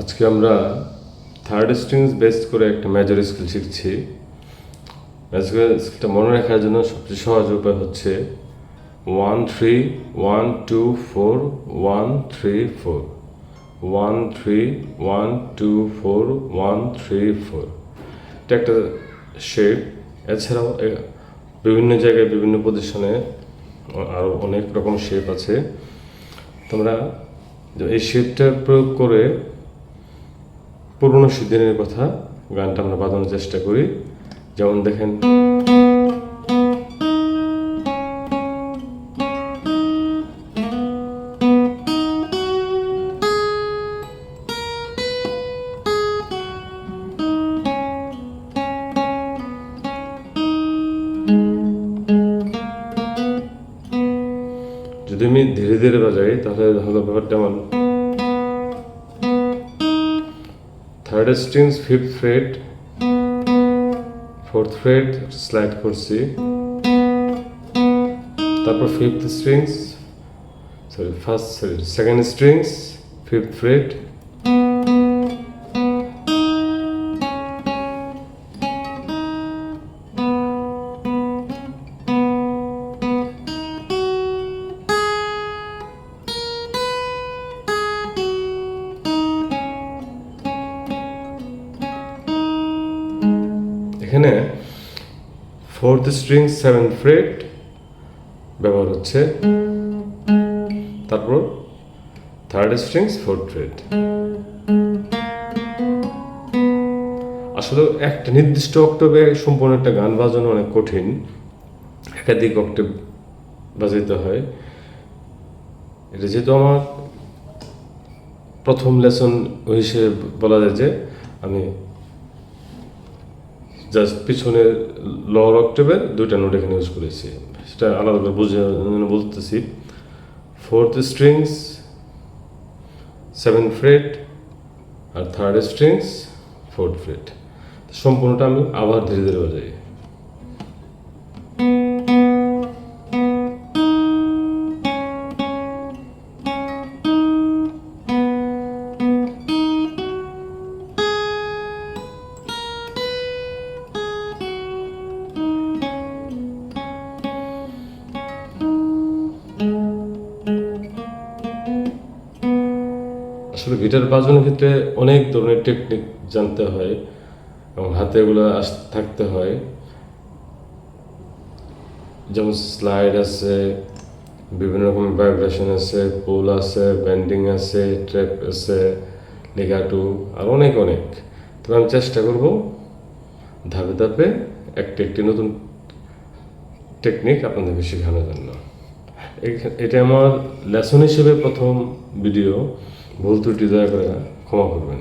আজকে আমরা third strings based করে একটা মেজর স্কেল শিখছি। মেজর স্কেলটা মনে রাখার জন্য সবচেয়ে সহজ উপায় হচ্ছে one three one two four one three four one three one two four one three four এটা একটা শেপ এছাড়াও বিভিন্ন জায়গায়, বিভিন্ন পজিশনে আরও অনেক রকম শেপ আছে। তোমরা এই শেপটা প্রয়োগ করে পুরনো সিদ্ধিনের কথা গানটা আমরা বাজানোর চেষ্টা করি। যেমন দেখেন, যদি আমি ধীরে ধীরে বাজাই, তাহলে হলো ব্যাপারটা এমন third strings fifth fret fourth fret slide করছি তারপর fifth strings sorry first sorry second strings fifth fret এখানে ফোর্থ স্ট্রিং সেভেন ফ্রেট ব্যবহার হচ্ছে। তারপর থার্ড স্ট্রিংস ফোর্থ ফ্রেট আসলে একটা নির্দিষ্ট অক্টবে সম্পূর্ণ একটা গান বাজানো অনেক কঠিন। একাধিক অক্টেভ বাজাইতে হয়। এটা যেহেতু আমার প্রথম লেসন হিসেবে বলা যায় যে আমি জাস্ট পিছনের লোয়ার অক্টেবের দুইটা নোট এখানে ইউজ করেছি। সেটা আলাদা করে বুঝে বলতেছি। ফোর্থ স্ট্রিংস সেভেন ফ্রেট আর থার্ড স্ট্রিংস ফোর্থ ফ্রেট সম্পূর্ণটা আমি আবার ধীরে ধীরে বাজাই। আসলে গিটার বাজানোর ক্ষেত্রে অনেক ধরনের টেকনিক জানতে হয় এবং হাতে এগুলো আস, থাকতে হয়। যেমন স্লাইড আছে, বিভিন্ন রকম ভাইব্রেশন আছে পোল আছে ব্যান্ডিং আছে ট্র্যাপ আছে লিগাটু আর অনেক অনেক। তবে আমি চেষ্টা করব ধাপে ধাপে একটি একটি নতুন টেকনিক আপনাদেরকে শেখানোর জন্য। এটা আমার লেসন হিসেবে প্রথম ভিডিও ভুল ত্রুটি দয়া করে ক্ষমা করবেন।